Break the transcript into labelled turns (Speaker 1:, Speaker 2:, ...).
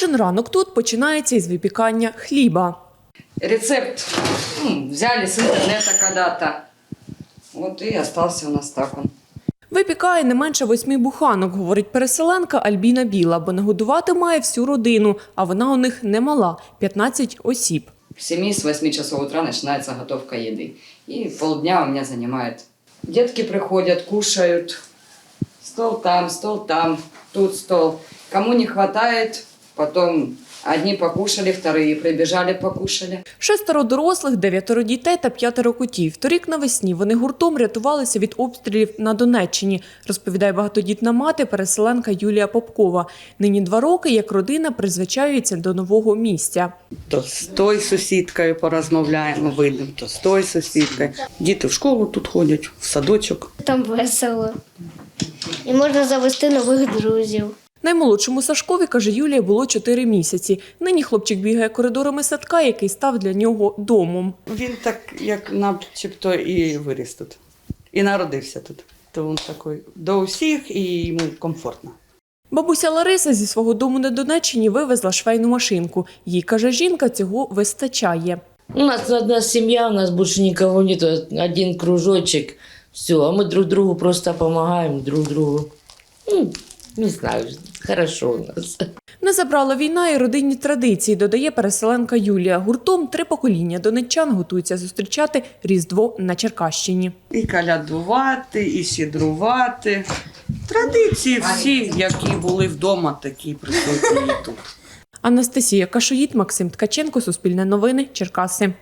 Speaker 1: Кожен ранок тут починається із випікання хліба.
Speaker 2: Рецепт м, взяли с интернета когда-то. Вот и остался у нас так он.
Speaker 1: Випікає не менше восьми буханок, говорить переселенка Альбіна Біла, бо нагодувати має всю родину, а вона у них немала – 15 осіб.
Speaker 2: С 7 с 8 часов утра начинается готовка еды. И полдня у меня занимает. Детки приходят, кушают. Стол там, стол там, тут стол. Кому не хватает, потом одни покушали, вторые прибежали, покушали.
Speaker 1: Шестеро дорослих, дев'ятеро дітей та п'ятеро котів. Торік навесні вони гуртом рятувалися від обстрілів на Донеччині, розповідає багатодітна мати, переселенка Юлія Попкова. Нині два роки, як родина призвичаюється до нового місця.
Speaker 3: То з тою сусідкою порозмовляємо, вийдемо, то з тою сусідкою. Діти в школу тут ходять, в садочок.
Speaker 4: Там весело. І можна завести нових друзів.
Speaker 1: Наймолодшому Сашкові, каже Юлія, було 4 місяці. Нині хлопчик бігає коридорами садка, який став для нього домом.
Speaker 3: Він так, як начебто, і виріс тут. І народився тут. То він такий до усіх і йому комфортно.
Speaker 1: Бабуся Лариса зі свого дому на Донеччині вивезла швейну машинку. Їй, каже жінка, цього вистачає.
Speaker 5: У нас одна семья, у нас больше никого нет, один кружочек, все, а мы друг другу просто помогаем друг другу. Ну, не знаю, хорошо у нас.
Speaker 1: Не забрала війна і родинні традиції, додає переселенка Юлія. Гуртом три покоління донеччан готуються зустрічати Різдво на Черкащині.
Speaker 3: І калядувати, і сідрувати. Традиції всі, які були вдома, такі присутні і тут.
Speaker 1: Анастасія Кашоїд, Максим Ткаченко, Суспільне новини, Черкаси.